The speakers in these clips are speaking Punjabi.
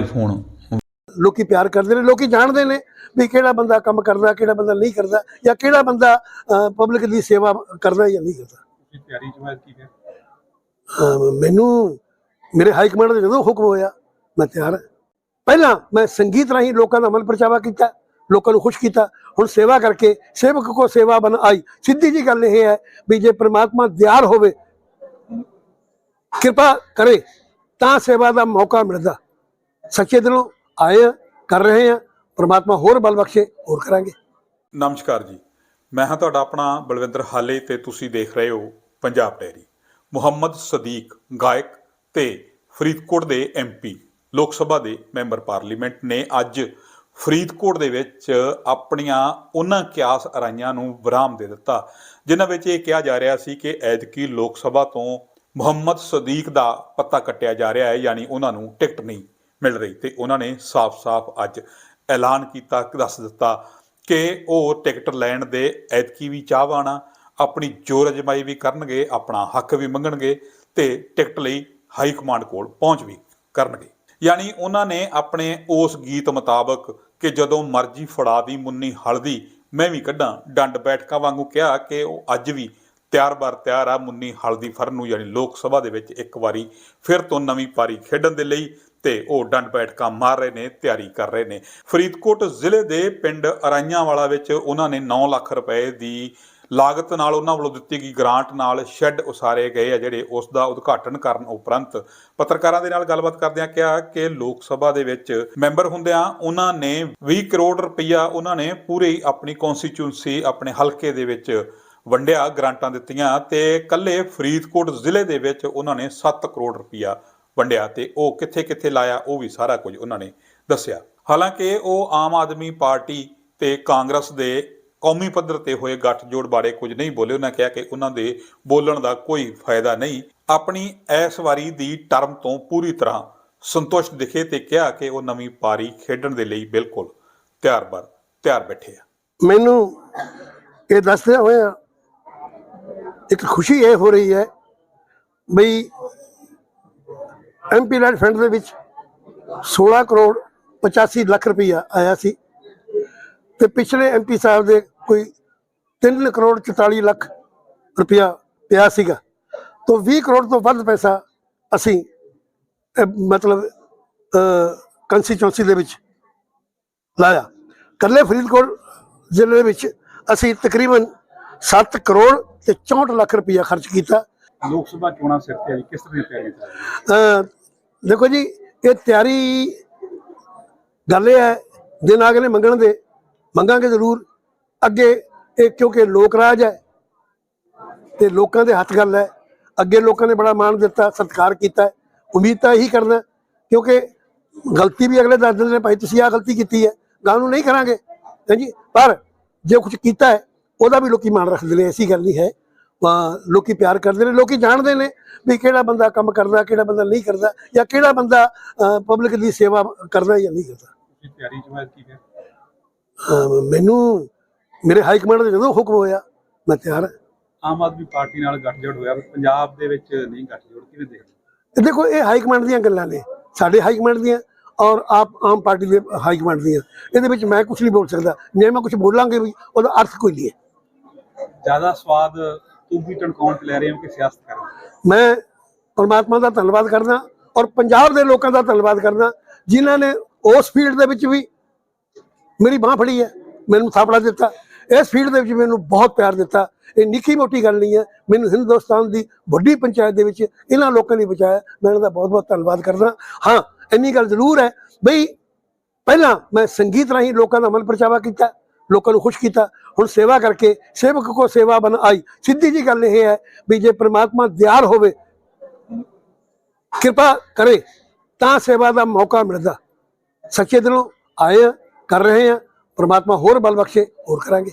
ਫੋਨ ਲੋਕੀ ਪਿਆਰ ਕਰਦੇ ਨੇ ਲੋਕੀ ਜਾਣਦੇ ਨੇ ਵੀ ਕਿਹੜਾ ਬੰਦਾ ਕੰਮ ਕਰਦਾ ਕਿਹੜਾ ਬੰਦਾ ਨਹੀਂ ਕਰਦਾ ਜਾਂ ਕਿਹੜਾ ਬੰਦਾ ਪਬਲਿਕ ਦੀ ਸੇਵਾ ਕਰਦਾ ਜਾਂ ਨਹੀਂ ਕਰਦਾ। ਤੁਸੀਂ ਤਿਆਰੀ ਕੀ ਹੈ ਮੈਨੂੰ ਮੇਰੇ ਹਾਈ ਕਮਾਂਡ ਦਾ ਜਦੋਂ ਹੁਕਮ ਹੋਇਆ ਮੈਂ ਤਿਆਰ ਹਾਂ। ਪਹਿਲਾਂ ਮੈਂ ਸੰਗੀਤ ਰਾਹੀਂ ਲੋਕਾਂ ਦਾ ਮਨ ਪਰਚਾਵਾ ਕੀਤਾ ਲੋਕਾਂ ਨੂੰ ਖੁਸ਼ ਕੀਤਾ। ਹੁਣ ਸੇਵਾ ਕਰਕੇ ਸੇਵਕ ਕੋ ਸੇਵਾ ਬਨ ਆਈ। ਸਿੱਧੀ ਜੀ ਗੱਲ ਇਹ ਹੈ ਵੀ ਜੇ ਪ੍ਰਮਾਤਮਾ ਦਿਆਲ ਹੋਵੇ ਕਿਰਪਾ ਕਰੇ ਤਾਂ ਸੇਵਾ ਦਾ ਮੌਕਾ ਮਿਲਦਾ। ਸੱਚੇ ਦਿਲੋਂ ਆਏ ਹਾਂ ਕਰ ਰਹੇ ਹਾਂ ਪ੍ਰਮਾਤਮਾ ਹੋਰ ਬਲ ਬਖਸ਼ੇ, ਹੋਰ ਕਰਾਂਗੇ। ਨਮਸਕਾਰ ਜੀ। ਮੈਂ ਹਾਂ ਤੁਹਾਡਾ ਆਪਣਾ ਬਲਵਿੰਦਰ ਹਾਲੇ ਤੇ ਤੁਸੀਂ ਦੇਖ ਰਹੇ ਹੋ ਪੰਜਾਬ ਡੈਰੀ ਮੁਹੰਮਦ ਸਦੀਕ, ਗਾਇਕ ਤੇ ਫਰੀਦਕੋਟ ਦੇ ਐਮਪੀ ਲੋਕ ਸਭਾ ਦੇ ਮੈਂਬਰ ਪਾਰਲੀਮੈਂਟ ਨੇ ਅੱਜ ਫਰੀਦਕੋਟ ਦੇ ਵਿੱਚ ਆਪਣੀਆਂ ਉਹਨਾਂ ਕਿਆਸ ਅਰਾਈਆਂ ਨੂੰ ਵਿਰਾਮ ਦੇ ਦਿੱਤਾ, ਜਿਨ੍ਹਾਂ ਵਿੱਚ ਇਹ ਕਿਹਾ ਜਾ ਰਿਹਾ ਸੀ ਕਿ ਐਤਕੀ ਲੋਕ ਸਭਾ ਤੋਂ ਮੁਹੰਮਦ ਸਦੀਕ ਦਾ ਪੱਤਾ ਕੱਟਿਆ ਜਾ ਰਿਹਾ ਹੈ, ਯਾਨੀ ਉਹਨਾਂ ਨੂੰ ਟਿਕਟ ਨਹੀਂ ਮਿਲ ਰਹੀ ਤੇ ਉਹਨਾਂ ਨੇ ਸਾਫ਼-ਸਾਫ਼ ਅੱਜ ਐਲਾਨ ਕੀਤਾ, ਦੱਸ ਦਿੱਤਾ ਕਿ ਉਹ ਟਿਕਟ ਲੈਣ ਦੇ ਐਤਕੀ ਵੀ ਚਾਹਵਾਨਾ ਆਪਣੀ ਜੋਰ ਅਜਮਾਈ ਵੀ ਕਰਨਗੇ, ਆਪਣਾ ਹੱਕ ਵੀ ਮੰਗਣਗੇ ਤੇ ਟਿਕਟ ਲਈ ਹਾਈ ਕਮਾਂਡ ਕੋਲ ਪਹੁੰਚ ਵੀ ਕਰਨਗੇ। ਯਾਨੀ ਉਹਨਾਂ ਨੇ ਆਪਣੇ ਉਸ ਗੀਤ ਮੁਤਾਬਕ ਕਿ ਜਦੋਂ ਮਰਜ਼ੀ ਫੜਾ ਦੀ ਮੁੰਨੀ ਹਲਦੀ, ਮੈਂ ਵੀ ਕੱਢਾਂ, ਡੰਡ ਬੈਠਕਾਂ ਵਾਂਗੂ ਕਿਹਾ ਕਿ ਉਹ ਅੱਜ ਵੀ ਤਿਆਰ ਬਰ ਤਿਆਰ ਆ ਮੁੰਨੀ ਹਲਦੀ ਫਰਨ ਨੂੰ, ਯਾਨੀ ਲੋਕ ਸਭਾ ਦੇ ਵਿੱਚ ਇੱਕ ਵਾਰੀ ਫਿਰ ਤੋਂ ਨਵੀਂ ਪਾਰੀ ਖੇਡਣ ਦੇ ਲਈ ਤੇ ਉਹ ਡੰਡ ਬੈਠਕਾਂ ਮਾਰ ਰਹੇ ਨੇ, ਤਿਆਰੀ ਕਰ ਰਹੇ ਨੇ। ਫਰੀਦਕੋਟ ਜ਼ਿਲ੍ਹੇ ਦੇ ਪਿੰਡ ਅਰਾਈਆਂ ਵਾਲਾ ਵਿੱਚ ਉਹਨਾਂ ਨੇ 9 ਲੱਖ ਰੁਪਏ ਦੀ ਲਾਗਤ ਨਾਲ ਉਹਨਾਂ ਵੱਲੋਂ ਦਿੱਤੀ ਗਈ ਗ੍ਰਾਂਟ ਨਾਲ ਸ਼ੈੱਡ ਉਸਾਰੇ ਗਏ ਆ, ਜਿਹੜੇ ਉਸ ਦਾ ਉਦਘਾਟਨ ਕਰਨ ਉਪਰੰਤ ਪੱਤਰਕਾਰਾਂ ਦੇ ਨਾਲ ਗੱਲਬਾਤ ਕਰਦਿਆਂ ਕਿਹਾ ਕਿ ਲੋਕ ਸਭਾ ਦੇ ਵਿੱਚ ਮੈਂਬਰ ਹੁੰਦਿਆਂ ਉਹਨਾਂ ਨੇ 20 ਕਰੋੜ ਰੁਪਈਆ ਉਹਨਾਂ ਨੇ ਪੂਰੀ ਆਪਣੀ ਕਨਸਟੀਚੁਐਂਸੀ ਆਪਣੇ ਹਲਕੇ ਦੇ ਵਿੱਚ ਵੰਡਿਆ, ਗ੍ਰਾਂਟਾਂ ਦਿੱਤੀਆਂ ਤੇ ਕੱਲੇ ਫਰੀਦਕੋਟ ਜ਼ਿਲ੍ਹੇ ਦੇ ਵਿੱਚ ਉਹਨਾਂ ਨੇ 7 ਕਰੋੜ ਰੁਪਈਆ ਵੰਡਿਆ ਤੇ ਉਹ ਕਿੱਥੇ ਕਿੱਥੇ ਲਾਇਆ, ਉਹ ਵੀ ਸਾਰਾ ਕੁਝ ਉਹਨਾਂ ਨੇ ਦੱਸਿਆ। ਹਾਲਾਂਕਿ ਉਹ ਆਮ ਆਦਮੀ ਪਾਰਟੀ ਤੇ ਕਾਂਗਰਸ ਦੇ ਕੌਮੀ ਪੱਧਰ ਤੇ ਹੋਏ ਗੱਠਜੋੜ ਬਾਰੇ ਕੁਝ ਨਹੀਂ ਬੋਲੇ। ਉਹਨਾਂ ਕਿਹਾ ਕਿ ਉਹਨਾਂ ਦੇ ਬੋਲਣ ਦਾ ਕੋਈ ਫਾਇਦਾ ਨਹੀਂ। ਆਪਣੀ ਇਸ ਵਾਰੀ ਦੀ ਟਰਮ ਤੋਂ ਪੂਰੀ ਤਰ੍ਹਾਂ ਸੰਤੁਸ਼ਟ ਦਿਖੇ ਤੇ ਕਿਹਾ ਕਿ ਉਹ ਨਵੀਂ ਪਾਰੀ ਖੇਡਣ ਦੇ ਲਈ ਬਿਲਕੁਲ ਤਿਆਰ ਬਰ, ਤਿਆਰ ਬੈਠੇ ਆ। ਮੈਨੂੰ ਇਹ ਦੱਸਦੇ ਹੋਇਆ ਇੱਕ ਖੁਸ਼ੀ ਇਹ ਹੋ ਰਹੀ ਹੈ ਬਈ ਐਮਪੀ ਲੈਂਡ ਫੰਡ ਦੇ ਵਿੱਚ 16 ਕਰੋੜ 85 ਲੱਖ ਰੁਪਈਆ ਆਇਆ ਸੀ ਤੇ ਪਿਛਲੇ ਐਮਪੀ ਸਾਹਿਬ ਦੇ ਕੋਈ 3 ਕਰੋੜ 44 ਲੱਖ ਰੁਪਈਆ ਪਿਆ ਸੀਗਾ। ਤੋਂ 20 ਕਰੋੜ ਤੋਂ ਵੱਧ ਪੈਸਾ ਅਸੀਂ ਮਤਲਬ ਕੰਸਟੀਚੁਐਂਸੀ ਦੇ ਵਿੱਚ ਲਾਇਆ। ਕੱਲੇ ਫਰੀਦਕੋਟ ਜ਼ਿਲ੍ਹੇ ਦੇ ਵਿੱਚ ਅਸੀਂ ਤਕਰੀਬਨ 7 ਕਰੋੜ ਤੇ 64 ਲੱਖ ਰੁਪਈਆ ਖਰਚ ਕੀਤਾ। ਲੋਕ ਸਭਾ ਚੋਣਾਂ ਸਿਰ ਤੇ ਆ ਜੀ, ਕਿਸ ਤਰ੍ਹਾਂ ਦੀ ਤਿਆਰੀ ਚੱਲ ਰਹੀ ਅਹ, ਦੇਖੋ ਜੀ, ਇਹ ਤਿਆਰੀ ਗੱਲ ਇਹ ਹੈ ਦਿਨ ਅਗਲੇ ਮੰਗਣ ਦੇ, ਮੰਗਾਂਗੇ ਜ਼ਰੂਰ। ਅੱਗੇ ਇਹ ਕਿਉਂਕਿ ਲੋਕ ਰਾਜ ਹੈ ਤੇ ਲੋਕਾਂ ਦੇ ਹੱਥ ਗੱਲ ਹੈ। ਅੱਗੇ ਲੋਕਾਂ ਨੇ ਬੜਾ ਮਾਣ ਦਿੱਤਾ, ਸਤਿਕਾਰ ਕੀਤਾ ਉਮੀਦ ਤਾਂ ਇਹੀ ਕਰਨਾ, ਕਿਉਂਕਿ ਗਲਤੀ ਵੀ ਅਗਲੇ ਦੱਸ ਦਿੰਦੇ ਨੇ, ਭਾਈ, ਤੁਸੀਂ ਆਹ ਗਲਤੀ ਕੀਤੀ ਹੈ ਗਾਂ ਨੂੰ ਨਹੀਂ ਕਰਾਂਗੇ। ਹਾਂਜੀ ਪਰ ਜੇ ਕੁਝ ਕੀਤਾ ਹੈ, ਉਹਦਾ ਵੀ ਲੋਕੀ ਮਾਣ ਰੱਖਦੇ ਨੇ, ਐਸੀ ਗੱਲ ਨਹੀਂ ਹੈ। ਲੋਕੀ ਪਿਆਰ ਕਰਦੇ ਨੇ ਲੋਕੀ ਜਾਣਦੇ ਨੇ ਵੀ ਕਿਹੜਾ ਬੰਦਾ ਕੰਮ ਕਰਦਾ ਕਿਹੜਾ ਬੰਦਾ ਨਹੀਂ ਕਰਦਾ ਜਾਂ ਕਿਹੜਾ ਬੰਦਾ ਪਬਲਿਕ ਦੀ ਸੇਵਾ ਕਰਦਾ ਜਾਂ ਨਹੀਂ ਕਰਦਾ। ਤਿਆਰੀ ਕੀ ਹੈ ਮੈਨੂੰ ਮੇਰੇ ਹਾਈ ਕਮਾਂਡ ਦਾ ਜਦੋਂ ਹੁਕਮ ਹੋਇਆ ਮੈਂ ਤਿਆਰ ਹਾਂ। ਆਮ ਆਦਮੀ ਪਾਰਟੀ ਨਾਲ ਗੱਠਜੋੜ ਹੋਇਆ ਪੰਜਾਬ ਦੇ ਵਿੱਚ ਨਹੀਂ ਗੱਠਜੋੜ ਕਿਵੇਂ ਦੇਖਦੇ ਦੇਖੋ ਇਹ ਹਾਈ ਕਮਾਂਡ ਦੀਆਂ ਗੱਲਾਂ ਨੇ ਸਾਡੇ ਹਾਈ ਕਮਾਂਡ ਦੀਆਂ ਔਰ ਆਪ ਆਮ ਪਾਰਟੀ ਦੇ ਹਾਈ ਕਮਾਂਡ ਦੀਆਂ। ਇਹਦੇ ਵਿੱਚ ਮੈਂ ਕੁਝ ਨਹੀਂ ਬੋਲ ਸਕਦਾ ਜੇ ਮੈਂ ਕੁਝ ਬੋਲਾਂਗੇ ਵੀ ਉਹਦਾ ਅਰਥ ਕੋਈ ਨਹੀਂ ਹੈ। ਜ਼ਿਆਦਾ ਸਵਾਦ ਤੂੰ ਟਣਕਾਉਣ ਚ ਲੈ ਰਹੇ ਹੋ ਕਿ ਸਿਆਸਤ ਕਰ ਮੈਂ ਪਰਮਾਤਮਾ ਦਾ ਧੰਨਵਾਦ ਕਰਦਾ ਔਰ ਪੰਜਾਬ ਦੇ ਲੋਕਾਂ ਦਾ ਧੰਨਵਾਦ ਕਰਦਾ, ਜਿਨ੍ਹਾਂ ਨੇ ਉਸ ਫੀਲਡ ਦੇ ਵਿੱਚ ਵੀ ਮੇਰੀ ਬਾਹ ਫੜੀ ਹੈ, ਮੈਨੂੰ ਥਾਪੜਾ ਦਿੱਤਾ। ਇਸ ਫੀਲਡ ਦੇ ਵਿੱਚ ਮੈਨੂੰ ਬਹੁਤ ਪਿਆਰ ਦਿੱਤਾ। ਇਹ ਨਿੱਕੀ ਮੋਟੀ ਗੱਲ ਨਹੀਂ ਹੈ, ਮੈਨੂੰ ਹਿੰਦੁਸਤਾਨ ਦੀ ਵੱਡੀ ਪੰਚਾਇਤ ਦੇ ਵਿੱਚ ਇਹਨਾਂ ਲੋਕਾਂ ਨੇ ਬਚਾਇਆ, ਮੈਂ ਇਹਨਾਂ ਦਾ ਬਹੁਤ ਬਹੁਤ ਧੰਨਵਾਦ ਕਰਦਾ। ਹਾਂ, ਇੰਨੀ ਗੱਲ ਜ਼ਰੂਰ ਹੈ, ਬਈ ਪਹਿਲਾਂ ਮੈਂ ਸੰਗੀਤ ਰਾਹੀਂ ਲੋਕਾਂ ਦਾ ਮਨ ਪਰਚਾਵਾ ਕੀਤਾ। ਲੋਕਾਂ ਨੂੰ ਖੁਸ਼ ਕੀਤਾ। ਹੁਣ ਸੇਵਾ ਕਰਕੇ ਸੇਵਕ ਕੋ ਸੇਵਾ ਬਨ ਆਈ। ਸਿੱਧੀ ਜੀ ਗੱਲ ਇਹ ਹੈ ਵੀ ਜੇ ਪ੍ਰਮਾਤਮਾ ਦਿਆਲ ਹੋਵੇ, ਕਿਰਪਾ ਕਰੇ, ਤਾਂ ਸੇਵਾ ਦਾ ਮੌਕਾ ਮਿਲਦਾ। ਸੱਚੇ ਦਿਲੋਂ ਆਏ ਹਾਂ, ਕਰ ਰਹੇ ਹਾਂ। ਪ੍ਰਮਾਤਮਾ ਹੋਰ ਬਲ ਬਖਸ਼ੇ, ਹੋਰ ਕਰਾਂਗੇ।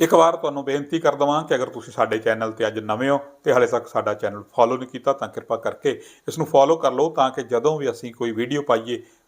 ਇੱਕ ਵਾਰ ਤੁਹਾਨੂੰ ਬੇਨਤੀ ਕਰ ਦਵਾਂ ਕਿ ਅਗਰ ਤੁਸੀਂ ਸਾਡੇ ਚੈਨਲ ਤੇ ਅੱਜ ਨਵੇਂ ਹੋ ਤੇ ਹਾਲੇ ਤੱਕ ਸਾਡਾ ਚੈਨਲ ਫੋਲੋ ਨਹੀਂ ਕੀਤਾ, ਤਾਂ ਕਿਰਪਾ ਕਰਕੇ ਇਸ ਨੂੰ ਫੋਲੋ ਕਰ ਲਓ, ਤਾਂ ਕਿ ਜਦੋਂ ਵੀ ਅਸੀਂ ਕੋਈ ਵੀਡੀਓ ਪਾਈਏ